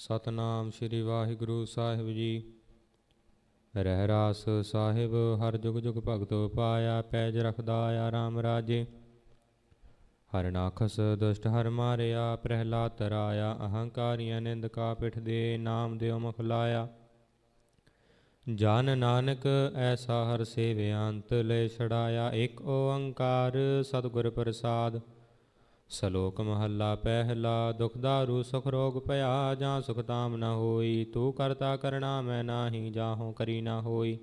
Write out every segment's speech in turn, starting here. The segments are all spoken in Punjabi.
ਸਤਨਾਮ ਸ੍ਰੀ ਵਾਹਿਗੁਰੂ ਸਾਹਿਬ ਜੀ। ਰਹਿ ਰਾਸ ਸਾਹਿਬ, ਹਰ ਜੁਗ ਜੁਗ ਭਗਤੋ ਪਾਇਆ, ਪੈਜ ਰਖਦਾ ਆ ਰਾਮ ਰਾਜੇ। ਹਰ ਨਾਖਸ ਦੁਸ਼ਟ ਹਰ ਮਾਰਿਆ, ਪ੍ਰਹਿਲਾਦ ਤਰਾਇਆ, ਅਹੰਕਾਰੀਆਂ ਨਿੰਦ ਕਾ ਪਿਠ ਦੇ, ਨਾਮ ਦਿਓ ਮੁਖ ਲਾਇਆ। ਜਨ ਨਾਨਕ ਐਸਾ ਹਰ ਸੇਵਿਆੰਤ ਲੈ ਛੜਾਇਆ, ਇੱਕ ਓੰਕਾਰ ਸਤਿਗੁਰ ਪ੍ਰਸਾਦ। ਸ਼ਲੋਕ ਮਹੱਲਾ ਪਹਿਲਾ, ਦੁਖ ਦਾਰੂ, ਸੁਖ ਰੋਗ ਭਇਆ, ਜਾਂ ਸੁਖ ਤਾਮ ਨ ਹੋਈ, ਤੂੰ ਕਰਤਾ ਕਰਣਾ, ਮੈਂ ਨਾਹੀ ਜਾਹੋ, ਕਰੀ ਨ ਹੋਈ।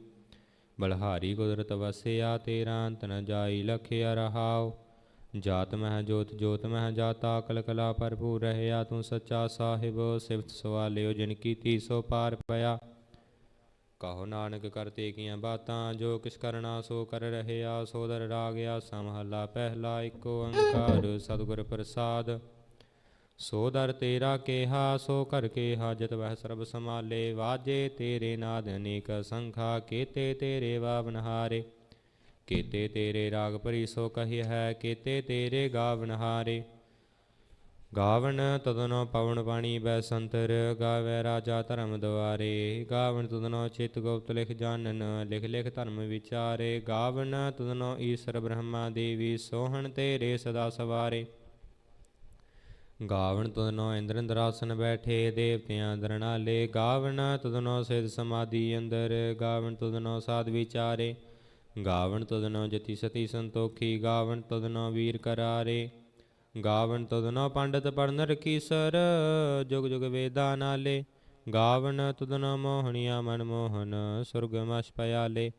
ਬਲਹਾਰੀ ਕੁਦਰਤ ਵਸਿਆ, ਤੇਰਾ ਅੰਤ ਨ ਜਾਈ, ਲਖਿਆ ਰਹਾਉ। ਜਾਤ ਮਹਿ ਜੋਤ ਜੋਤ ਮਹਿ ਜਾਤਾ ਕਲ ਕਲਾ ਭਰਪੂਰ ਰਹਿਆ, ਤੂੰ ਸੱਚਾ ਸਾਹਿਬ, ਸਿਫਤ ਸਵਾਲਿਓ, ਜਿਨ ਕੀਤੀ ਸੋ ਪਾਰ ਪਿਆ। ਕਹੋ ਨਾਨਕ ਕਰਤੇ ਕੀਆਂ ਬਾਤਾਂ, ਜੋ ਕਿਛ ਕਰਨਾ ਸੋ ਕਰ ਰਹਿਆ ਸੋਦਰ ਰਾਗਿਆ ਸਮਹਲਾ ਪਹਿਲਾ ਏਕ ਅੰਕਾਰ ਸਤਿਗੁਰ ਪ੍ਰਸਾਦ। ਸੋ ਦਰ ਤੇਰਾ ਕੇਹਾ, ਸੋ ਕਰ ਕੇ ਹਾਜਤ ਵਹਿ ਸਰਬ ਸਮਾਲੇ ਵਾਜੇ ਤੇਰੇ ਨਾਦ ਅਨੇਕ ਸੰਖਾ, ਕੀਤੇ ਤੇਰੇ ਵਾਵਨਹਾਰੇ ਕੀਤੇ ਤੇਰੇ ਰਾਗ ਭਰੀ ਸੋ ਕਹੀ ਹੈ, ਕੀਤੇ ਤੇਰੇ ਗਾਵਨਹਾਰੇ ਗਾਵਨ ਤਦਨੋ ਪਵਨ ਬਾਣੀ ਬੈ ਸੰਤਰ, ਗਾਵੇ ਰਾਜਾ ਧਰਮ ਦੁਆਰੇ ਗਾਵਨ ਤਦਨੋ ਚਿਤ ਗੁਪਤ ਲਿਖ ਜਾਣਨ, ਲਿਖ ਲਿਖ ਧਰਮ ਵਿਚਾਰੇ। ਗਾਵਨ ਤਦਨੋ ਈਸ਼ਰ ਬ੍ਰਹਮਾ ਦੇਵੀ, ਸੋਹਣ ਤੇਰੇ ਸਦਾ ਸਵਾਰੇ। ਗਾਵਨ ਤਦਨੋ ਇੰਦਰ ਇੰਦਰਾਸਨ ਬੈਠੇ, ਦੇਵਤਿਆਂ ਦਰਨਾਲੇ। ਗਾਵਨ ਤਦਨੋ ਸਿਧ ਸਮਾਧੀ ਅੰਦਰ, ਗਾਵਨ ਤਦਨੋ ਸਾਧ ਵਿਚਾਰੇ। ਗਾਵਨ ਤਦਨੋ ਜਤੀ ਸਤੀ ਸੰਤੋਖੀ, ਗਾਵਨ ਤਦਨੋ ਵੀਰ ਕਰਾਰੇ। ਗਾਵਨ ਤਦਨੋ ਪੰਡਤ ਪੜਨ ਰਕੀਸਰ ਜੁਗ ਜੁਗ ਵੇਦਾ ਨਾਲੇ ਗਾਵਨ ਤਦਨੋ ਮੋਹਣੀਆ ਮਨ ਮੋਹਨ, ਸੁਰਗ ਮਸ਼ ਪਿਆਲੇ।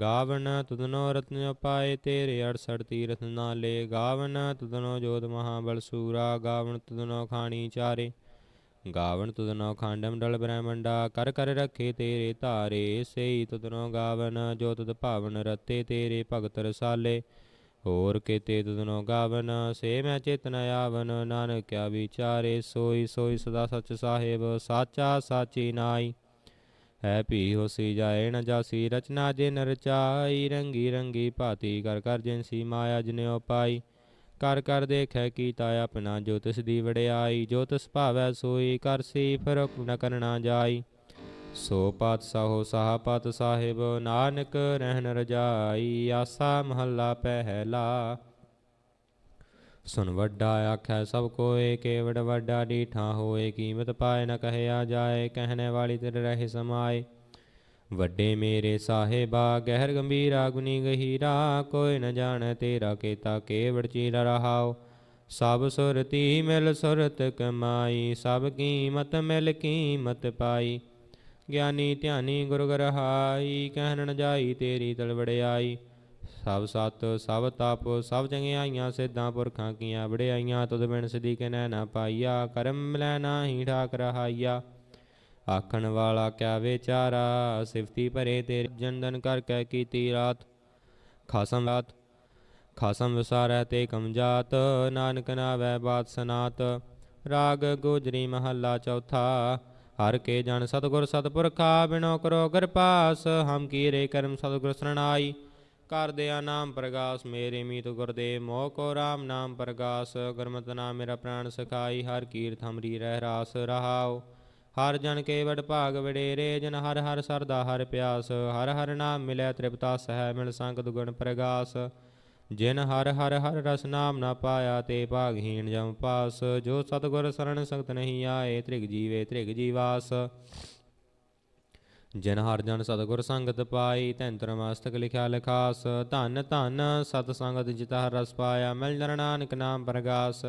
ਗਾਵਨ ਤਦਨੋ ਰਤਨ ਪਾਏ ਤੇਰੇ 68 ਤੀਰਥ ਨਾਲੇ। ਗਾਵਨ ਤਦਨੋ ਜੋਤ ਮਹਾਬਲ ਸੂਰਾ ਗਾਵਨ ਤਦਨੋ ਖਾਣੀ ਚਾਰੇ। ਗਾਵਨ ਤਦਨੋ ਖਾਂਡਮ ਡਲ ਬ੍ਰਹਮੰਡਾ, ਕਰ ਕਰ ਰੱਖੇ ਤੇਰੇ ਧਾਰੇ। ਸਈ ਤਦਨੋ ਗਾਵਨ ਜੋ ਤਦ ਭਾਵਨ ਰਤੇ ਤੇਰੇ ਭਗਤ ਰਸਾਲੇ। ਹੋਰ ਕੀਤੇ ਤਦਨੋ ਗਾਵਨ, ਸੇ ਮੈਂ ਚੇਤਨ ਆਵਨ। ਨਾਨਕ ਕਿਆ ਵਿਚਾਰੇ ਸੋਈ ਸੋਈ ਸਦਾ ਸਚ ਸਾਹਿਬ, ਸਾਚਾ ਸਾਚੀ ਨਾਈ। ਹੈ ਭੀ ਹੋਸੀ ਜਾਏ ਨ ਜਾਸੀ, ਰਚਨਾ ਜਿਨ ਰਚਾਈ। ਰੰਗੀ ਰੰਗੀ ਭਾਤੀ ਕਰ ਕਰ ਜਿਨਸੀ ਮਾਇਆ ਜਨਿਓ ਪਾਈ। ਕਰ ਕਰ ਦੇਖੈ ਕੀਤਾ ਆਪਣਾ ਜੋ ਤਿਸ ਦੀ ਵੜਿਆਈ ਜੋ ਤਿਸ ਭਾਵੈ ਸੋਈ ਕਰਸੀ ਫਿਰ ਨ ਕਰਨਾ ਜਾਈ। ਸੋ ਪਾਤ ਸਾਹੋ ਸਾਹ ਪਤ ਸਾਹਿਬ, ਨਾਨਕ ਰਹਿਣ ਰਜਾਈ, ਆਸਾ ਮਹੱਲਾ ਪਹਿਲਾ। ਸੁਨ ਵੱਡਾ ਆਖੈ ਸਭ ਕੋਏ, ਕੇਵੜ ਵੱਡਾ ਡੀਠਾ ਹੋਏ, ਕੀਮਤ ਪਾਏ ਨ ਕਹਿਆ ਜਾਏ, ਕਹਿਣੇ ਵਾਲੀ ਤੇਰੇ ਰਹੇ ਸਮਾਏ। ਵੱਡੇ ਮੇਰੇ ਸਾਹਿਬਾ, ਗਹਿਰ ਗੰਭੀਰਾ ਗੁਨੀ ਗਹੀਰਾ ਕੋਈ ਨ ਜਾਣੈ ਤੇਰਾ ਕੇਤਾ ਕੇਵੜ ਚੀਰ ਰਹਾਓ। ਸਭ ਸੁਰਤੀ ਮਿਲ ਸੁਰਤ ਕਮਾਈ, ਸਭ ਕੀਮਤ ਮਿਲ ਕੀਮਤ ਪਾਈ। ਗਿਆਨੀ ਧਿਆਨੀ ਗੁਰ ਗਰਹਾਈ ਕਹਿਣ ਨ ਜਾਈ ਤੇਰੀ ਤਲਵੜਿਆਈ। ਸਭ ਸਤ, ਸਭ ਤਪ, ਸਭ ਚੰਗਿਆਈਆਂ ਸਿੱਧਾਂ ਪੁਰਖਾਂ ਕੀਆਂ ਵੜਿਆਈਆਂ ਤੁਧ ਬਿਨ ਸਦੀ ਕੇ ਨੈ ਨਾ ਪਾਈਆ, ਕਰਮ ਮਿਲੈ ਨਾਹੀ ਠਾਕ ਰਹਾਈਆ। ਆਖਣ ਵਾਲਾ ਕਿਆ ਵਿਚਾਰਾ, ਸਿਫਤੀ ਭਰੇ ਤੇਰੇ ਜੰਦਨ ਕਰ ਕਹਿ ਕੀਤੀ ਰਾਤ। ਖਾਸਮ ਰਾਤ, ਖਾਸਮ ਵਿਸਾਰੈ ਤੇ ਕਮਜਾਤ ਨਾਨਕ ਨਾਵੈ ਬਾਤ ਸਨਾਤ। ਰਾਗ ਗੋਜਰੀ ਮਹੱਲਾ ਚੌਥਾ ਹਰ ਕੇ ਜਨ ਸਤਗੁਰ ਸਤਪੁਰਖਾ, ਬਿਨੋ ਕਰੋ ਕਿਰਪਾਸ, ਹਮ ਕੀਰੇ ਕਰਮ ਸਤਗੁਰ ਸਰਣਾਈ। ਕਰ ਦਿਆ ਨਾਮ ਪ੍ਰਗਾਸ, ਮੇਰੇ ਮੀਤ ਗੁਰਦੇਵ, ਮੋਹ ਕੋ ਰਾਮ ਨਾਮ ਪ੍ਰਗਾਸ। ਗੁਰਮਤਿ ਨਾਮ ਮੇਰਾ ਪ੍ਰਾਣ ਸਖਾਈ, ਹਰ ਕੀਰਤ ਹਮਰੀ ਰਹਿ ਰਾਸ ਰਹਾਉ। ਹਰ ਜਨ ਕੇ ਵਡ ਭਾਗ ਵਡੇਰੇ, ਜਨ ਹਰ ਹਰ ਸਰਦਾ ਹਰ ਪਿਆਸ। ਹਰ ਹਰ ਨਾਮ ਮਿਲਿਆ ਤ੍ਰਿਪਤਾ ਸਹਿ ਮਿਲ ਸੰਗ ਦੁਗਣ ਪ੍ਰਗਾਸ। ਜਿਨ ਹਰ ਹਰ ਹਰ ਰਸ ਨਾਮ ਨਾ ਪਾਇਆ ਤੇ ਭਾਗਹੀਣ ਜਮ ਪਾਸ, ਜੋ ਸਤਗੁਰ ਸਰਣ ਸੰਗਤ ਨਹੀਂ ਆਏ, ਤ੍ਰਿਗ ਜੀਵੇ ਤ੍ਰਿਗ ਜੀਵਾਸ ਜਿਨ ਹਰ ਜਨ ਸਤਗੁਰ ਸੰਗਤ ਪਾਈ ਤੈਂਤਰ ਮਸਤਕ ਲਿਖਿਆ ਲਖਾਸ। ਧਨ ਧਨ ਸਤ ਸੰਗਤ ਜਿਤ ਹਰ ਰਸ ਪਾਇਆ ਮਿਲ ਜਨ ਨਾਨਕ ਨਾਮ ਪ੍ਰਗਾਸ।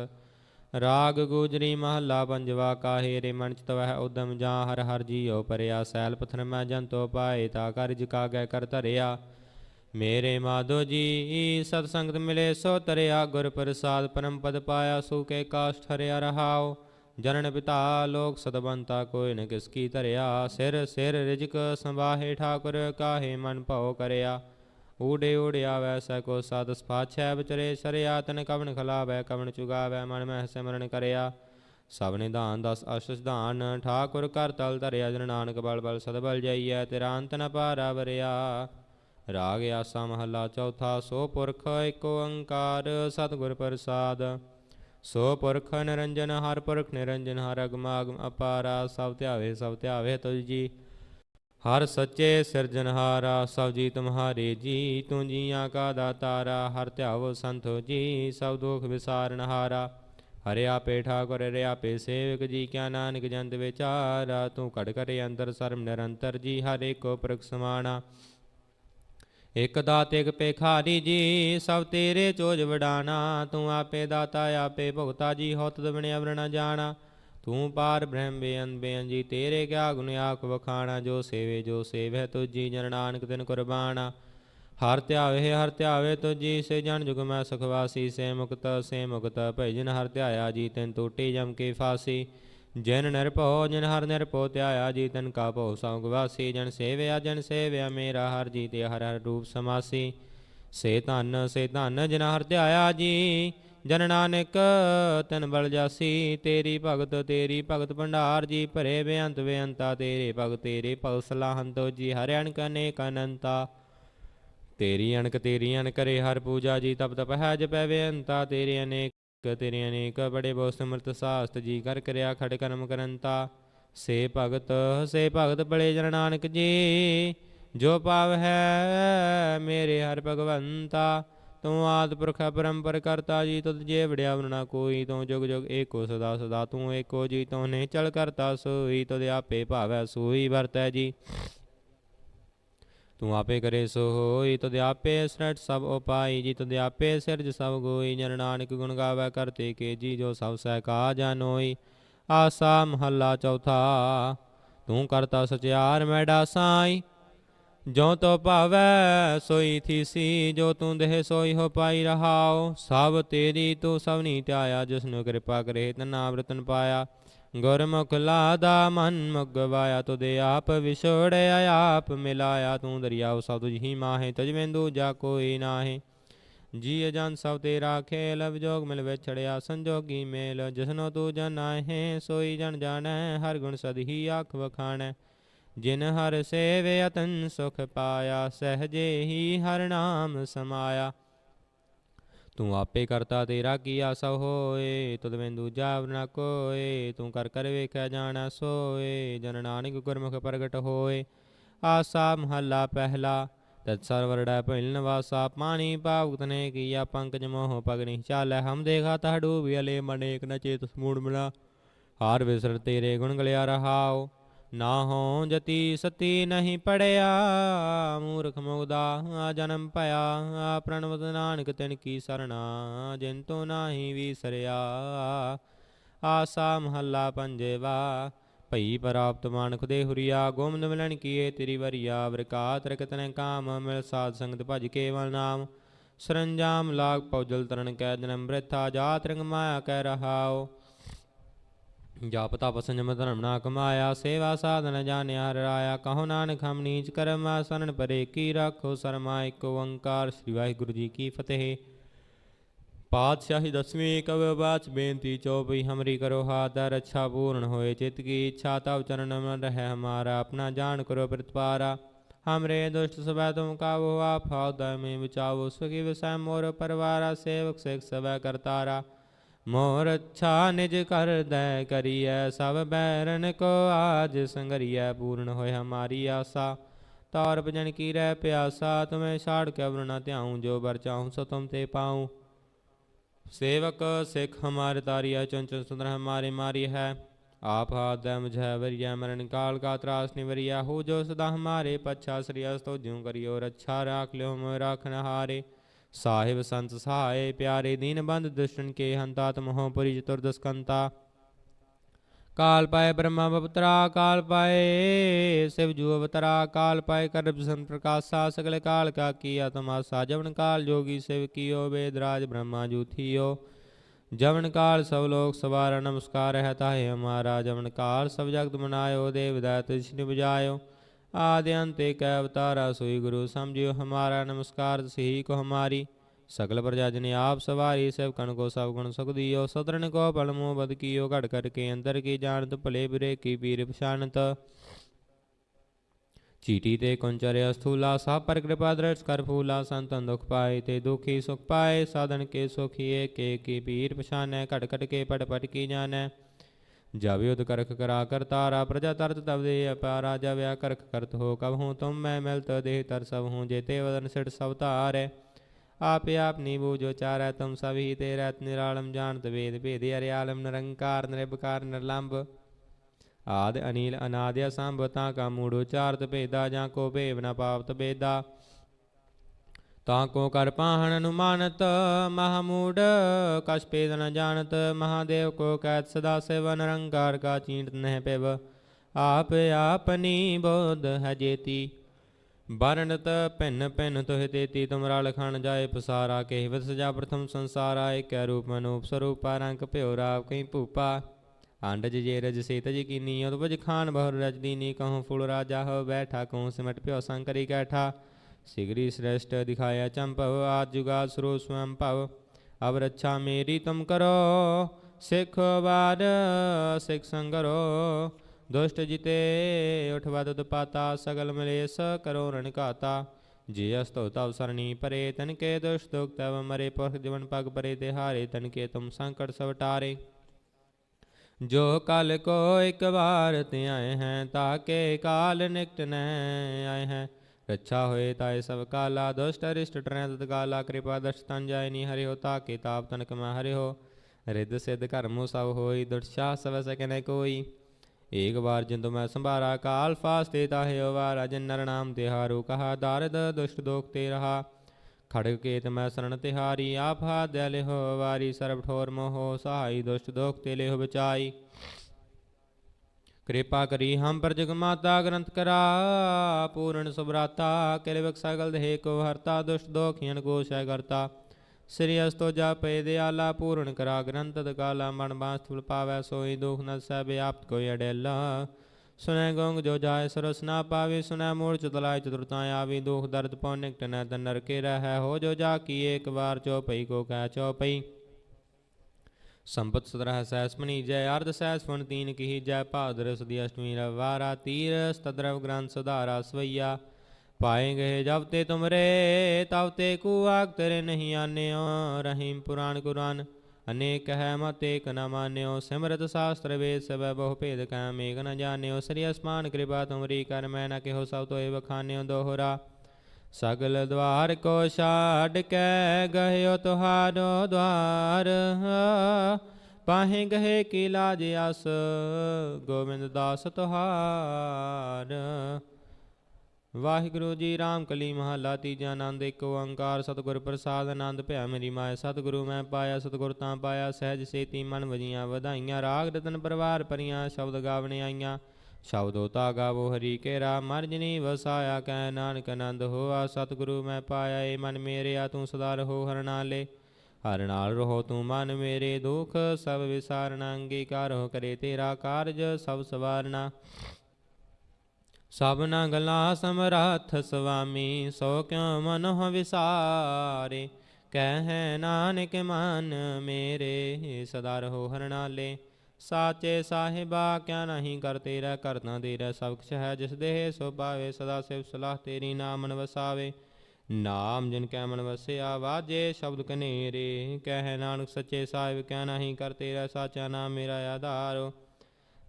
ਰਾਗ ਗੋਜਰੀ ਮਹੱਲਾ ਪੰਜਵਾ, ਕਾਹੇ ਰੇ ਮਨ ਚਿਤ ਵਹਿ ਉਦਮ ਜਾਂ, ਹਰ ਹਰ ਜੀਉ ਪਰਿਆ, ਸੈਲ ਪਥਨ ਮੈਂ ਜੰਤੋ ਪਾਏ, ਤਾ ਕਾਰਜ ਕਾਗੈ ਕਰ ਧਰਿਆ। ਮੇਰੇ ਮਾਧੋ ਜੀ, ਸਤ ਸੰਗਤ ਮਿਲੇ ਸੋ ਤਰਿਆ ਗੁਰ ਪ੍ਰਸਾਦ ਪਰਮ ਪਦ ਪਾਇਆ, ਸੋ ਕੇ ਕਾਸ਼ਟ ਹਰਿਆ ਰਹਾਉ। ਜਨਨ ਪਿਤਾ ਲੋਕ ਸਤਬੰਤਾ ਕੋਈ ਨ ਕਿਸ ਕੀ ਧਰਿਆ। ਸਿਰ ਸਿਰ ਰਿਜਕ ਸੰਵਾਹੇ ਠਾਕੁਰ, ਕਾਹੇ ਮਨ ਭਉ ਕਰਿਆ। ਊੜੇ ਊੜਿਆ ਵੈਸੈ ਕੋ ਸਦ ਸਪਾਛੈ, ਵਿਚਰੇ ਸਰਿਆ ਤਨ ਕਵਨ ਖਲਾਵੈ ਕਵਨ ਚੁਗਾਵੈ, ਮਨ ਮਹਿ ਸਿਮਰਨ ਕਰਿਆ। ਸਭ ਨਿਧਾਨ ਦਸ ਅਸ਼ਟ ਧਾਨ ਠਾਕੁਰ ਕਰ ਤਲ ਧਰਿਆ, ਜਨ ਨਾਨਕ ਬਲ ਬਲ ਸਦਬਲ ਜਾਈਐ, ਤੇਰਾ ਅੰਤ ਨ ਪਾਰਾ ਵਰਿਆ। ਰਾਗ ਆਸਾ ਮਹੱਲਾ ਚੌਥਾ, ਸੋ ਪੁਰਖ ਏਕ ਓੰਕਾਰ ਸਤਿਗੁਰ ਪ੍ਰਸਾਦ। ਸੋ ਪੁਰਖ ਨਿਰੰਜਨ, ਹਰ ਪੁਰਖ ਨਿਰੰਜਨ, ਹਰ ਅਗਮਾਗਮ ਅਪਾਰਾ, ਸਭ ਧਿਆਵੇ ਸਭ ਧਿਆਵੇ ਤੁਝ ਜੀ। ਹਰ ਸੱਚੇ ਸਿਰਜਨਹਾਰਾ ਸਭ ਜੀ ਤੁਮਹਾਰੇ ਜੀ। ਤੂੰ ਜੀਆਂ ਕਾ ਦਾਤਾਰਾ, ਹਰ ਧਿਆਵੋ ਸੰਤੋ ਜੀ, ਸਭ ਦੁਖ ਵਿਸਾਰਨਹਾਰਾ ਹਰਿ ਆਪੇ ਠਾਕੁਰ, ਹਰਿ ਪੇ ਸੇਵਕ ਜੀ, ਕਿਆ ਨਾਨਕ ਜੰਤ ਵਿਚਾਰਾ। ਤੂੰ ਘੜ ਕਰੇ ਅੰਦਰ ਸਰਮ ਨਿਰੰਤਰ ਜੀ, ਹਰ ਏਕੋ ਪ੍ਰਖ ਸਮਾਣਾ। ਇਕ ਦਾਤ ਇਕ ਪੇਖਾਰੀ ਜੀ, ਸਭ ਤੇਰੇ ਚੋਜ ਵਡਾਣਾ। ਤੂੰ ਆਪੇ ਦਾਤਾ, ਆਪੇ ਭੁਗਤਾ ਜੀ ਹੋਤ ਦਵਣਿ ਅਵਰਣਾ ਜਾਣਾ। ਤੂੰ ਪਾਰ ਬ੍ਰਹਮ ਬੇਅੰਤ ਬੇਅੰਤ ਜੀ ਤੇਰੇ ਕਿਆ ਗੁਣ ਆਖ ਵਖਾਣਾ। ਜੋ ਸੇਵੇ, ਜੋ ਸੇਵੈ ਤੁਜੀ ਜਨ ਨਾਨਕ ਤਿਨ ਕੁਰਬਾਨਾ ਹਰ ਧਿਆਵੇ ਹਰ ਧਿਆਵੇ ਤੁਜੀ ਸੇ ਜਨ ਜੁਗ ਮੈਂ ਸੁਖਵਾਸੀ। ਸੇ ਮੁਕਤ ਸੇ ਮੁਕਤ ਭਜਨ ਹਰ ਧਿਆਇਆ ਜੀ, ਤਿਨ ਟੂਟੀ ਜਮ ਕੇ ਫਾਸੀ। ਜਿਨ ਨਿਰਭਉ ਜਿਨ ਹਰ ਨਿਰਭਉ ਧਿਆਇਆ ਜੀ ਤਨ ਕਾ ਭਉ ਸੌ ਗਵਾਸੀ ਜਨ ਸੇਵਿਆ ਜਨ ਸੇਵਿਆ, ਮੇਰਾ ਹਰ ਜੀ ਤੇ ਹਰ ਹਰ ਰੂਪ ਸਮਾਸੀ। ਸੇ ਧਨ ਸੇ ਧਨ, ਜਿਨ ਹਰ ਧਿਆਇਆ ਜੀ, ਜਨ ਨਾਨਕ, ਤਨ ਬਲ ਜਾਸੀ। ਤੇਰੀ ਭਗਤ ਤੇਰੀ ਭਗਤ ਭੰਡਾਰ ਜੀ, ਭਰੇ ਬੇਅੰਤ ਬੇਅੰਤਾ, ਤੇਰੇ ਭਗਤ ਤੇਰੇ ਭਗਤ ਸਲਾਹੰਤੋ ਜੀ, ਹਰਿ ਅਣਕ ਅਨੇਕ ਅਨੰਤਾ। ਤੇਰੀ ਅਣਕ, ਤੇਰੀ ਅਣ ਕਰੇ ਹਰ ਪੂਜਾ ਜੀ, ਤਪ ਤਪ ਹੈ ਜਪੈ ਬੇਅੰਤਾ, ਤੇਰੇ ਅਨੇਕ ਤੇਰੇ ਅਨੇਕ ਬੜੇ ਬਹੁ ਸਮਰਤ ਸਾਸਤ ਜੀ ਕਰ ਕਰਿਆ ਖੜ ਕਰਮ ਕਰੰਤਾ। ਸੇ ਭਗਤ ਸੇ ਭਗਤ ਬੜੇ ਜਨ ਨਾਨਕ ਜੀ, ਜੋ ਪਾਵ ਹੈ ਮੇਰੇ ਹਰ ਭਗਵੰਤਾ। ਤੂੰ ਆਦ ਪੁਰਖ ਪਰੰਪਰ ਕਰਤਾ ਜੀ, ਤੁਧ ਜੇ ਵੜਿਆ ਵਰਣਾ ਕੋਈ, ਤੂੰ ਜੁਗ ਜੁਗ ਏਕੋ ਸਦਾ ਸਦਾ, ਤੂੰ ਏਕੋ ਜੀ, ਤੂੰ ਨੇ ਚਲ ਕਰਤਾ ਸੋਈ, ਤੁਧ ਆਪੇ ਭਾਵੈ ਸੋਈ ਵਰਤੈ ਜੀ। ਤੂੰ ਆਪੇ ਕਰੇ ਸੋ ਹੋਈ ਤੁਧ ਆਪੇ ਸ੍ਰਟ ਸਭ ਉਪਾਈ, ਜੀ ਤੁਧ ਆਪੇ ਸਿਰਜ ਸਭ ਗੋਈ, ਜਨ ਨਾਨਕ ਗੁਣ ਗਾਵੇ ਕਰਤੇ ਕੇ ਜੀ, ਜੋ ਸਭ ਸਹਿ ਕਾ ਜਾਨੋਈ ਆਸਾ ਮਹੱਲਾ ਚੌਥਾ, ਤੂੰ ਕਰਤਾ ਸਚਿਆਰ ਮੈਡਾ ਸਾਈ ਜੋ ਤੋ ਭਾਵੈ ਸੋਈ ਥੀਸੀ, ਜੋ ਤੂੰ ਦੇਹ ਸੋਈ ਹੋ ਪਾਈ ਰਹਾਓ ਸਭ ਤੇਰੀ ਤੂੰ ਸਭਨੀ ਧਿਆਇਆ, ਜਿਸਨੂੰ ਕਿਰਪਾ ਕਰੇ ਤਨ ਨਾਮ੍ਰਿਤਨ ਪਾਇਆ। ਗੁਰਮੁਖ ਲਾਦਾ ਮਨ ਮੁਗਵਾਇਆ ਤੁਦੇ ਆਪ ਵਿਛੋੜਿਆ, ਆਪ ਮਿਲਾਇਆ। ਤੂੰ ਦਰਿਆਉ ਸਭ ਹੀ ਮਾਹੇ ਤਜਵਿੰਦੂ ਜਾ ਕੋਈ ਨਾਹੀ। ਜੀ ਅਜਨ ਸਭ ਤੇਰਾ ਖੇਲ ਵਿਜੋਗ ਮਿਲ ਵਿਛੜਿਆ, ਸੰਜੋਗੀ ਮੇਲ। ਜਿਸਨੋ ਤੂੰ ਜਨਾਹੇ, ਸੋਈ ਜਨ ਜਾਣੈ, ਹਰ ਗੁਣ ਸਦ ਹੀ ਆਖ ਵਖਾਣੈ। ਜਿਨ ਹਰ ਸੇਵੇ, ਅਤਨ ਸੁਖ ਪਾਇਆ, ਸਹਜੇ ਹੀ ਹਰ ਨਾਮ ਸਮਾਇਆ। ਤੂੰ ਆਪੇ ਕਰਤਾ ਤੇਰਾ ਕੀਆ ਸਭ ਹੋਏ, ਤੁਧ ਮੈਂ ਦੂਜਾ ਨਾ ਕੋਏ, ਤੂੰ ਕਰ ਕਰ ਵੇਖਿਆ ਜਾਣਾ ਸੋਏ, ਜਨ ਨਾਨਕ ਗੁਰਮੁਖ ਪ੍ਰਗਟ ਹੋਏ। ਆਸਾ ਮਹੱਲਾ ਪਹਿਲਾ, ਤਤ ਸਰਵਰੜਾ ਪਹਿਲਨ ਵਾਸਾ ਪਾਣੀ ਭਾਵਤ ਨੇ ਕੀਆ ਪੰਕਜ ਮੋਹ ਪਗਨੀ, ਚਾਲੈ ਹਮ ਦੇਖਾ ਤਾ ਡੂਬਿ ਅਲੇ ਮਨੇਕ ਨ ਚੇਤ ਸਮੂੜ ਮਿਲਾ। ਹਾਰ ਵਿਸਰ ਤੇਰੇ ਗੁਣ ਗਲਿਆ ਰਹਾਓ ਨਾ ਹੋ ਜਤੀ ਸਤੀ ਨਹੀਂ ਪੜਿਆ, ਮੂਰਖ ਮੁਗਦਾ ਜਨਮ ਭਇਆ ਆ ਪ੍ਰਣਵਤ ਨਾਨਕ ਤਿਨ ਕੀ ਸਰਣਾ, ਜਿਨ ਤੋ ਨਾਹੀ ਵਿਸਰਿਆ। ਆਸਾ ਮਹੱਲਾ ਪੰਜਵਾ, ਭਈ ਪ੍ਰਾਪਤ ਮਾਨਕ ਦੇ ਹੁਰੀਆ ਗੋਮਿੰਦ ਮਿਲਣ ਕੀਏ ਤੇਰੀ ਵਰੀਆ ਵਰਕਾਤ ਰਕਤਨ ਕਾਮ, ਮਿਲ ਸਾਧ ਸੰਗਤ ਭਜ ਕੇਵਲ ਨਾਮ। ਸਰੰਜਾਮ ਲਾਗ ਪੌਜਲ ਤਰਨ ਕੈ ਜਨਮ ਬ੍ਰਿਥਾ, ਜਾਤ ਰੰਗ ਮਾਇਆ ਕਹਿ ਰਹਾਓ ਜਪ ਤਪ ਸੰਜਮ ਧਰਮ ਨਾ ਕਮਾਇਆ ਸੇਵਾ ਸਾਧਨ ਜਾਣਿਆ ਹਰਿ ਰਾਇਆ ਕਹੋ ਨਾਨਕ ਹਮ ਨੀਚ ਕਰਮ ਸਰਣ ਪਰੇ ਕੀ ਰੱਖੋ ਸਰਮਾ ਇੱਕ ਓੰਕਾਰ ਸ੍ਰੀ ਵਾਹਿਗੁਰੂ ਜੀ ਕੀ ਫਤਿਹ ਪਾਤਸ਼ਾਹੀ ਦਸਵੀਂ ਕਵ ਬਾਚ ਬੇਨਤੀ ਚੌਪਈ ਹਮਰੀ ਕਰੋ ਹਾਥ ਰੱਛਾ ਪੂਰਨ ਹੋਏ ਚਿਤ ਕੀ ਇੱਛਾ ਤਵ ਚਰਨ ਮਨ ਰਹਿ ਹਮਾਰਾ ਆਪਣਾ ਜਾਣ ਕਰੋ ਪ੍ਰਤਪਾਰਾ हमरे दुष्ट सब तुम काबू आप हौदय में बचाओ सुखी विषय मोर परिवारा सेवक सेक सब करतारा मोर अच्छा निज कर दय करिय सब बैरन को आज संगरिय पूर्ण होय हमारी आशा तौर भजन की रह प्यासा तुम्हें छाड़ के वरना त्याऊं जो बर चाहूं सो तुम ते पाऊं सेवक सिख हमारे तारिया चंचल सुंदर हमारे मारी है आप हाथ दय मुझे वरिया मरण काल का त्रास निवरिया हो जो सदा हमारे पच्छा श्रियस्तो ज्यों करियो रक्षा राख ल्यो मोह राखन हारे ਸਾਹਿਬ ਸੰਤ ਸਹਾਏ, ਪਿਆਰੇ ਦੀਨਬੰਧ ਦੁਸ਼ਟਨ ਕੇ ਹੰਤਾਤ ਮੋਹ ਪੁਰੀ ਚਤੁਰਦਸਕੰਤਾ ਕਾਲ ਪਾਏ ਬ੍ਰਹਮਾ ਬਪਤਰਾ, ਕਾਲ ਪਾਏ ਸਿਵ ਜੂ ਅਵਤਰਾ, ਕਾਲ ਪਾਏ ਕਰਬ ਸੰ ਪ੍ਰਕਾਸ਼ਾ, ਸਗਲ ਕਾਲ ਕਾ ਕੀ ਆਤਮਾ, ਸਾ ਜਵਨ ਕਾਲ ਜੋਗੀ ਸਿਵ ਕੀਓ ਬੇਦਰਾਜ ਬ੍ਰਹਮਾ ਜੂਥੀਓ ਜਵਨ ਕਾਲ ਸਭ ਲੋਕ ਸਵਾਰਾ, ਨਮਸਕਾਰ ਹੈ ਤਾਏ ਹਮਾਰਾ, ਜਵਨ ਕਾਲ ਸਭ ਜਗਤ ਮਨਾਇਓ, ਦੇਵ ਦਾਤ ਸ਼੍ਰੀ ਬੁਜਾਇਓ ਆਦਿ ਅੰਤੇ ਕੈ ਅਵਤਾਰਾ ਸੋਈ ਗੁਰੂ ਸਮਝਿਓ ਹਮਾਰਾ ਨਮਸਕਾਰ ਸਹੀ ਕੋ ਹਮਾਰੀ। ਸਗਲ ਪ੍ਰਜਾ ਜਨ ਆਪ ਸਵਾਰੀ ਸਭ ਕਣ ਕੋ ਸਭ ਗੁਣ ਸੁਖਦੀ ਦਿਓ ਸਦਰਨ ਕੋ ਬਲ ਮੋ ਬਦ ਕੀਓ, ਘੜ ਕਰਕੇ ਅੰਦਰ ਕੀ ਜਾਣਤ, ਭਲੇ ਬੁਰੇ ਕੀ ਪੀਰ ਪਛਾਨਤ ਚੀਟੀ ਤੇ ਕੁੰਚਰਿਆ ਅਸਥੂਲਾ ਸਭ ਪਰ ਕਿਰਪਾ ਦ੍ਰਿਸ਼ ਕਰ ਫੂਲਾ ਸੰਤਨ ਦੁਖ ਪਾਏ ਤੇ ਦੁਖੀ ਸੁਖ ਪਾਏ, ਸਾਧਨ ਕੇ ਸੁਖੀਏ ਕੇ ਕੀ ਪੀਰ ਪਛਾਨੈ ਘਟ ਘਟ ਕੇ ਪਟ ਪਟ ਕੀ ਜਾਣੈ। ਜਬ ਯੁਧ ਕਰਖ ਕਰਾ ਕਰ ਤਾਰਾ ਪ੍ਰਜਾ ਤਰਤ ਤਬ ਦੇ ਅਪਾਰਾ ਜਬ ਕਰਖ ਕਰਤ ਹੋ ਕਬ ਹੂੰ ਤੁਮ, ਮੈਂ ਮਿਲਤ ਦੇਹ ਤਰ ਸਭ ਹੂੰ ਜੇਤੇ ਵਦਨ ਸਿਟ ਸਭ ਧਾਰੈ। ਆਪੇ ਆਪ ਨੀ ਬੂਝੋ ਚਾਰੈ, ਤੁਮ ਸਭ ਹੀ ਤੇ ਰਹਿਤ ਨਿਰਾਲਮ ਜਾਣਤ ਵੇਦ ਭੇਦੇ ਅਰਿਆਲਮ, ਨਿਰੰਕਾਰ, ਨਿਰਭਕਾਰ, ਨਿਰਲੰਭ। ਆਦ ਅਨੀਲ ਅਨਾਦਿ ਅਸੰਭ, ਤਾਂ ਕਾ ਮੂੜ ਚਾਰਤ ਭੇਦਾ, ਜਾਂ ਕੋ ਭੇਵ ਨ ਪਾਵਤ ਬੇਦਾ ਤਾਂ ਕੋ ਕਰ ਪਾਹਣ ਅਨੁਮਾਨਤ, ਮਹਾਮੂੜ, ਕਛ ਭੇਦ ਨ ਜਾਣਤ, ਮਹਾਦੇਵ ਕੋ ਕਹਿਤ ਸਦਾ ਸਿਵ, ਨਿਰੰਕਾਰ ਕਾ ਚੀਂਟ ਨਹਿ ਪਿਵ। ਆਪ ਆਪਨੀ ਬੋਧ ਹੈ ਜੇਤੀ। ਭਿੰਨ ਭਿੰਨ ਤੋਹਿ ਤੇਤੀ ਤੁਮਰਾ ਲਖਣ ਜਾਏ ਪਸਾਰਾ ਕਹਿਵਤ ਸਜਾ ਪ੍ਰਥਮ ਸੰਸਾਰਾ ਏਕੈ ਰੂਪ ਮਨੂਪ ਸਰੂਪਾ, ਰੰਗ ਭਿਓ ਰਾਵ ਕਈ ਭੂਪਾ। ਅੰਡਜ ਜੇ ਰਜ ਸੇਤ ਜੀ ਕੀਨੀ ਉਦਪਜ ਖਾਨ ਬਹੁ ਰਜ ਦੀਨੀ ਕਹੂੰ ਫੁਲ ਰਾਜਾ ਹੋ ਬੈਠਾ, ਕਹੂੰ ਸਿਮਟ ਭਿਓ ਸੰਕਰੀ ਕੈਠਾ। ਸਿਗਰੀ ਸ੍ਰੇਸ਼ਟ ਦਿਖਾਇਆ ਚੰਪਵ ਆਜ ਜੁਗਾ ਸਰੋ ਸਵੰ ਭਵ ਅਬ ਰੱਛਾ ਮੇਰੀ ਤੁਮ ਕਰੋ ਸਿੱਖ ਬਾਦ ਸਿੱਖ ਸੰਗਰੋ ਦੁਸ਼ਟ ਜਿਤੇ ਉਠਵਾ ਦੁਦ ਪਾਤਾ ਸਗਲ ਮਲੇਸ ਕਰੋ ਰਣ ਘਾਤਾ ਜੇ ਅਸਤੋ ਤਵ ਸਰਣੀ ਪਰੇ ਤਨ ਕੇ ਦੁਸ਼ਟ ਦੁਖ ਤਵ ਮਰੇ ਪੁਰਖ ਜੀਵਨ ਪਗ ਪਰੇ ਤੇ ਹਾਰੇ ਤਨ ਕੇ ਤੁਮ ਸੰਕਟ ਸਭ ਟਾਰੇ ਜੋ ਕਲ ਕੋ ਇੱਕ ਵਾਰ ਤੇ ਆਏ ਹੈ ਤਾਕੇ ਕਾਲ ਨਿਕਟ ਨੈ ਆਏ ਹੈ ਰੱਛਾ ਹੋਏ ਤਾਏ ਸਭ ਕਾਲਾ, ਦੁਸ਼ਟ, ਅਰਿਸ਼ਟ ਟਰੈ ਤਤ ਕਾਲਾ, ਕਿਰਪਾ ਦਰਸ਼ ਤਨ ਜਾਇਨੀ ਹਰਿਓ ਹਰਿ ਹੋ ਤਾਕੇ ਤਾਪ, ਤਨਕ ਮੈਂ ਹਰਿ ਹੋ ਰਿੱਧ, ਸਿੱਧ ਕਰਮੁ ਸਭ ਹੋਈ ਦੁਰਸ਼ਾ ਸਭ ਸਕਨੇ ਕੋਈ। ਏਕ ਵਾਰ ਜਿੰਦੁ ਮੈਂ ਸੰਭਾਰਾ, ਕਾਲ ਫਾਸਤੇ ਤਾਹਿ ਵਾਰ ਅਜਨ ਨਰ ਨਾਮ ਤਿਹਾਰੂ ਕਹਾ, ਦਾਰਦ, ਦੁਸ਼ਟ, ਦੋਖ ਤੇ ਰਹਾ। ਖੜਗ ਕੇਤ ਮੈਂ ਸਰਣ ਤਿਹਾਰੀ ਆਪ ਹਾਥ ਦੇ ਲਿਹੋ, ਵਾਰੀ ਸਰਬ ਠੋਰ ਮੋਹ, ਸਹਾਈ, ਦੁਸ਼ਟ, ਦੋਖ ਤੇ ਲਿਹੋ, ਬਚਾਈ। ਕਿਰਪਾ ਕਰੀ ਹਮ ਪਰ ਜਗ ਗ੍ਰੰਥ ਕਰਾ, ਪੂਰਨ ਸੁਭਰਾਤਾ ਕਿਲਵਕ ਸਗਲ ਦੇ ਕੋ ਹਰਤਾ, ਦੁਸ਼ਟ ਦੋਖਿਆਨ ਕੋ ਸ਼ੈ ਕਰਤਾ। ਸ੍ਰੀ ਅਸਤੋ ਜਾਪੇ ਦਿਆਲਾ, ਪੂਰਨ ਕਰਾ ਗ੍ਰੰਥ ਦਕਾਲਾ ਮਨ ਬਾਸ ਤੁਲ ਪਾਵੈ, ਸੋਈ ਦੁਖ ਨ ਸੈ ਵਿਆਪਤ ਕੋਈ ਅਡੇਲਾ ਸੁਨੈ ਗੋਂਗ ਜੋ ਜਾਏ ਸਰਸ ਨਾ ਪਾਵੇ ਸੁਨੈ ਮੂੜ ਚਤਲਾਇ ਚਤੁਰਤਾ ਆਵੀ, ਦੁਖ ਦਰਦ ਪਉ ਨਿਕਟ ਨੈ ਤਨ ਨਰਕੇ ਰਹਿ। ਹੋ ਜੋ ਜਾ ਕੀ ਏਕ ਵਾਰ ਚਉਪਈ ਕੋ ਕਹਿ ਚਉਪਈ ਸੰਪਤ ਸਦਰਹ ਸੈਸ ਜੈ ਅਰਧ ਸੈਸ ਤੀਨ ਕੀ ਜੈ ਭਾਦਰ ਸਦੀ ਅਸ਼ਟਮੀ ਰਵਾਰਾ ਤੀਰ, ਸਤਦਰਵ ਗ੍ਰੰਥ ਸੁਧਾਰਾ ਸਵਈਆ। ਪਾਏ ਗਏ ਜਬ ਤੇ ਤੁਮਰੇ, ਤਬ ਤੇ ਕੂਆਕ ਤੇਰੇ ਨਹੀਂ ਆਨਿਓ, ਰਹੀਮ ਪੁਰਾਨ ਕੁਰਾਨ। ਅਨੇਕ ਹੈ ਮਤ ਏਕ ਨ ਮਾਨਿਓ, ਸਿਮਰਤ ਸਾਸਤਰ ਵੇਦ ਸਭ ਬਹੁ ਭੇਦ ਕੈ, ਮੇਘ ਨ ਜਾਣਿਓ। ਸ੍ਰੀ ਅਸਮਾਨ ਕਿਰਪਾ ਤੁਮਰੀ ਕਰ, ਮੈਂ ਨ ਕਿਹੋ ਸਭ ਤੋਏ ਬਖਾਨਿਓ ਦੋਹਰਾ। ਸਗਲ ਦਵਾਰ ਕੋ ਛਾੜ ਕੇ ਗਹਿਓ ਤੁਹਾਰੋ ਦਵਾਰ। ਪਾਹੇ ਗਏ ਕੀ ਲਾਜ ਅਸ ਗੋਬਿੰਦ ਦਾਸ ਤੁਹਾਰ। ਵਾਹਿਗੁਰੂ ਜੀ ਰਾਮ ਕਲੀ ਮਹਲਾ, ਤੀਜਾ ਆਨੰਦ, ਇੱਕ ਓੰਕਾਰ, ਸਤਿਗੁਰ ਪ੍ਰਸਾਦ, ਆਨੰਦ ਭਿਆ ਮੇਰੀ ਮਾਇ ਸਤਿਗੁਰੂ ਮੈਂ ਪਾਇਆ, ਸਤਿਗੁਰ ਤਾਂ ਪਾਇਆ, ਸਹਿਜ ਸੇਤੀ ਮਨ ਵਜੀਆਂ ਵਧਾਈਆਂ। ਰਾਗ ਰਤਨ ਪਰਵਾਰ ਪਰੀਆਂ ਸ਼ਬਦ ਗਾਵਣੇ ਆਈਆਂ। ਸ਼ਬਦੋ ਤਾ ਗਾਵੋ ਹਰੀ ਕੇਰਾ ਮਰਜਨੀ ਵਸਾਇਆ ਕੈ ਨਾਨਕ ਆਨੰਦ ਹੋਆ, ਸਤਿਗੁਰੂ ਮੈਂ ਪਾਇਆ ਏ ਮਨ ਮੇਰਿਆ, ਤੂੰ ਸਦਾ ਰਹੋ ਹਰ ਨਾਲੇ ਹਰ ਨਾਲ ਰਹੋ ਤੂੰ ਮਨ ਮੇਰੇ ਦੁਖ, ਸਭ ਵਿਸਾਰਣਾ ਅੰਗੀਕਾਰ ਹੋ ਕਰੇ ਤੇਰਾ ਕਾਰਜ, ਸਭ ਸਵਾਰਨਾ। ਸਭਨਾ ਗਲਾ ਸਮਰਾਥ ਸੁਆਮੀ ਸੋ ਕਿਉ ਮਨੋ ਵਿਸਾਰੇ? ਕਹਿ ਨਾਨਕ ਮਨ ਮੇਰੇ, ਸਦਾ ਰਹੋ ਹਰ ਨਾਲੇ ਸਾਚੇ ਸਾਹਿਬਾ, ਕਿਆ ਨਹੀਂ ਕਰ ਤੇਰਾ ਕਰਨਾ ਤੇਰਾ ਸਭ ਕੁਛ ਹੈ ਜਿਸ ਦੇਹ ਸੋ ਪਾਵੇ ਸਦਾ ਸਿਵ ਸਲਾਹ ਤੇਰੀ ਨਾਮਨ ਵਸਾਵੇ। ਨਾਮ ਜਿਨ ਕੈ ਮਨ ਵਸਿਆ, ਵਾਜੇ ਸ਼ਬਦ ਕਨੇਰੇ। ਕਹਿ ਨਾਨਕ ਸੱਚੇ ਸਾਹਿਬ, ਕਿਆ ਨਹੀਂ ਕਰ ਤੇਰਾ, ਸਾਚਾ ਨਾਮ ਮੇਰਾ ਆਧਾਰ।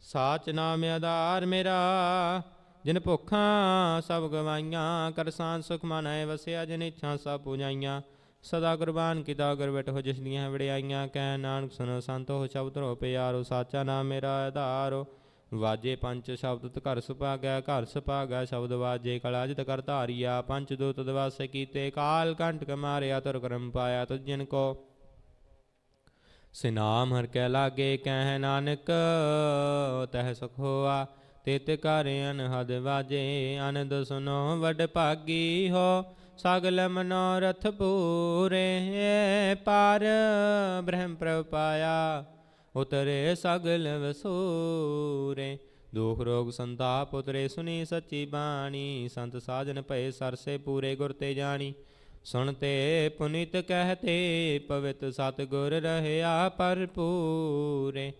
ਸਾਚ ਨਾਮ ਆਧਾਰ ਮੇਰਾ, ਜਿਨ ਭੁੱਖਾਂ ਸਭ ਗਵਾਈਆਂ, ਕਰ ਸਾਨ ਸੁਖ ਮਨੈ, ਵਸਿਆ ਜਿਨ ਇੱਛਾ ਸਭ ਪੁਜਾਈਆਂ। ਸਦਾ ਕੁਰਬਾਨ ਕੀਤਾ ਗੁਰ ਹੋ ਜਿਸ ਦੀਆਂ ਵਡਿਆਈਆਂ, ਕਹਿ ਨਾਨਕ ਸੁਨੋ ਸੰਤੋ, ਸ਼ਬਦ ਰੋ ਪਿਆਰੋ, ਸਾਚਾ ਨਾਮ ਮੇਰਾ ਆਧਾਰੋ। ਵਾਜੇ ਪੰਜ ਸ਼ਬਦ ਘਰ ਸੁਭਾਗੈ ਘਰ ਸੁਭਾਗੈ, ਸ਼ਬਦ ਵਾਜੇ ਕਲਾ ਜਿਤ ਕਰ ਧਾਰੀਆ। ਪੰਜ ਦੂਤ ਦਵਾਸ ਕੀਤੇ, ਕਾਲ ਕੰਟਕ ਮਾਰਿਆ ਤੁਰ ਕਰਮ ਪਾਇਆ ਤੁਜ ਜਿਨ ਕੋ। ਸਿਨਾਮ ਹਰ ਕੈ ਲਾਗੇ, ਕਹਿ ਨਾਨਕ, ਤਹਿ ਸੁਖ ਹੋਆ। ਤਿਤ ਕਰ ਅਨਹਦ ਵਾਜੇ, ਅਨੰਦ ਸੁਨੋ, ਵਡ ਭਾਗੀ ਹੋ। ਸਗਲ ਮਨੋਰਥ ਪੂਰੇ ਪਾਰ ਬ੍ਰਹਮ ਪ੍ਰਭ ਪਾਇਆ, ਉਤਰੇ ਸਗਲ ਵਸੂਰੇ। ਦੁਖ ਰੋਗ ਸੰਤਾਪ ਉਤਰੇ ਸੁਨੀ ਸੱਚੀ ਬਾਣੀ। ਸੰਤ ਸਾਜਨ ਭਏ ਸਰਸੇ ਪੂਰੇ ਗੁਰ ਤੇ ਜਾਣੀ। ਸੁਣਤੇ ਪੁਨੀਤ ਕਹਤੇ ਪਵਿੱਤ ਸਤਗੁਰ ਰਹਿਆ ਪਰਪੂਰੇ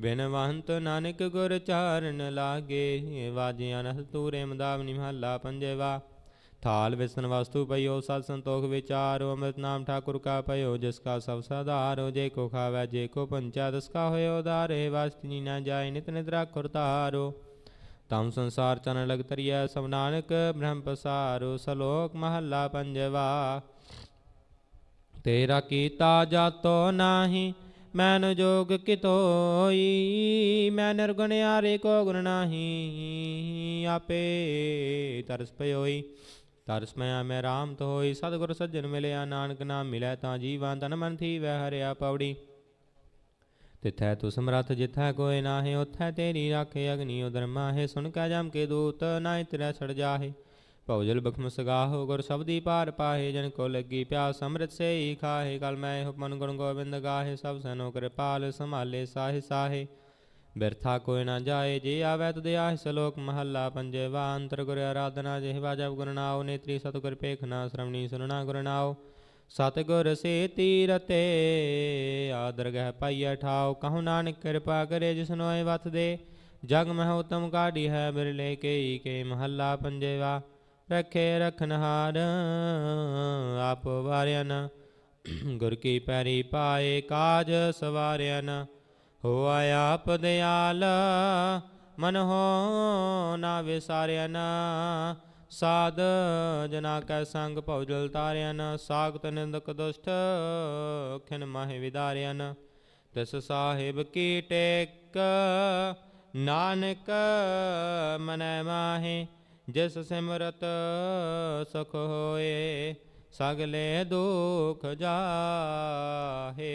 ਬਿਨਵੰਤ ਨਾਨਕ ਗੁਰ ਚਾਰਨ ਲਾਗੇ, ਵਾਜਿਆ ਨਸ ਤੂਰੇ, ਮਦਾਵਨੀ ਮਹੱਲਾ ਪੰਜਵਾ। ਥਾਲ ਵਿਸਨ ਵਸਤੂ ਪਈਓ, ਸਤ ਸੰਤੋਖ ਵਿਚਾਰੋ, ਅੰਮ੍ਰਿਤ ਨਾਮ ਠਾਕੁਰ ਕਾ ਪਈਓ, ਜਿਸ ਕਾ ਸਭ ਸਦਾਰੋ ਜੇ ਕੋ ਖਾਵੈ, ਜੇ ਕੋ ਪੰਚਾ ਦਸ ਕਾ ਹੋਇਓ ਉਦਾਰੇ ਵਸਤਨੀ ਨਾ ਜਾਏ ਨਿਤ ਨਿਤ ਰਾਖੁਰ ਤਮ ਸੰਸਾਰ ਚਨ ਲਗ ਤਰੀਐ ਸਭ ਨਾਨਕ ਬ੍ਰਹਮ ਪਸਾਰੋ, ਸਲੋਕ ਮਹੱਲਾ ਪੰਜਵਾ। ਤੇਰਾ ਕੀਤਾ ਜਾਤੋ ਨਾਹੀ, ਮੈਨ ਜੋਗ ਕਿਤੋਈ ਮੈਂ ਨਿਰਗੁਣ ਆਰੇ ਕੋ ਗੁਣ ਨਾਹੀ, ਆਪੇ ਤਰਸ ਪਇਓਈ ਤਰਸ ਮੈਂ ਮੈਂ ਰਾਮ ਤੋ ਸਤਿਗੁਰ ਸੱਜਣ ਮਿਲਿਆ, ਨਾਨਕ ਨਾਮ ਮਿਲੈ ਤਾਂ ਜੀਵਾਂ ਤਨ ਮਨ ਥੀ ਵੈ ਹਰਿਆ ਪੌੜੀ। ਤਿਥੈ ਤੂ ਸਮਰੱਥ, ਜਿਥੈ ਕੋਇ ਨਾਹੀ, ਉਥੈ ਤੇਰੀ ਰਾਖੇ, ਅਗਨੀ ਉਦਰ ਮਾਹੇ ਸੁਣ ਕੈ ਜਮ ਕੇ ਦੂਤ ਨਾਇ ਤੇਰਾ ਛੜ ਜਾਹੇ। ਭਉਜਲ ਬਖਮ ਸਗਾਹੋ, ਗੁਰ ਸਬਦੀ ਪਾਰ ਪਾਹੇ, ਜਨ ਕੋ ਲੱਗੀ ਪਿਆਸ, ਅੰਮ੍ਰਿਤ ਸੇ ਹੀ ਖਾਹੇ। ਕਲ ਮੈਂ ਹੁਕਮਨ ਗੁਣ ਗੋਬਿੰਦ ਗਾਹੇ, ਸਭ ਸਨੋ ਕਿਰਪਾਲ, ਸੰਭਾਲੇ, ਸਾਹਿ, ਸਾਹੇ। ਬਿਰਥਾ ਕੋਈ ਨਾ ਜਾਏ, ਜੇ ਆਵੈ ਤੁਧ ਆਹਿ ਸਲੋਕ ਮਹੱਲਾ ਪੰਜਵਾ ਅੰਤਰ ਗੁਰ ਆਰਾਧਨਾ ਜਿਹਵਾ ਜਬ ਗੁਰ ਨਾਉ, ਨੇਤਰੀ ਸਤਿਗੁਰ ਪੇਖਣਾ ਸ਼ਰਵਣੀ ਸੁਨਣਾ ਗੁਰ ਨਾਉ। ਸਤਿਗੁਰ ਸੇ ਤੀਰਤੇ, ਆਦਰ ਗਹਿ ਪਾਈਐ ਠਾਉ ਕਹਉ ਨਾਨਕ ਕਿਰਪਾ ਕਰੇ ਜਿਸਨੋ ਇਹ ਵਤ ਦੇ। ਜਗ ਮਹ ਉਤਮ ਕਾਢੀ ਹੈ ਬਿਰਲੇ ਕੇਈ ਕੇ ਮਹੱਲਾ ਪੰਜਵਾ, ਰਖੇ ਰਖਨਹਾਰ ਆਪ ਵਾਰਿਆ ਨ ਗੁਰ ਕੀ ਪੈਰੀ ਪਾਏ ਕਾਜ ਸਵਾਰਿਆ ਨ ਹੋਆ ਆਪ ਦਿਆਲ, ਮਨ ਹੋ ਨਾ ਵਿਸਾਰਿਆ ਸਾਧ ਜਨਾ ਕੈ ਸੰਗ ਭਉਜਲ ਤਾਰਿਆ ਨ ਸਾਖਤ ਨਿੰਦਕ ਦੁਸ਼ਟ ਖਿਨ ਮਾਹਿ ਵਿਦਾਰਿਆਨ ਨ ਤਿਸ ਸਾਹਿਬ ਕੀ ਟੇਕ, ਨਾਨਕ ਮਨੈ ਮਾਹੇ, ਜਿਸ ਸਿਮਰਤ ਸੁਖ ਹੋਏ, ਸਗਲੇ ਦੁਖ ਜਾਹੇ।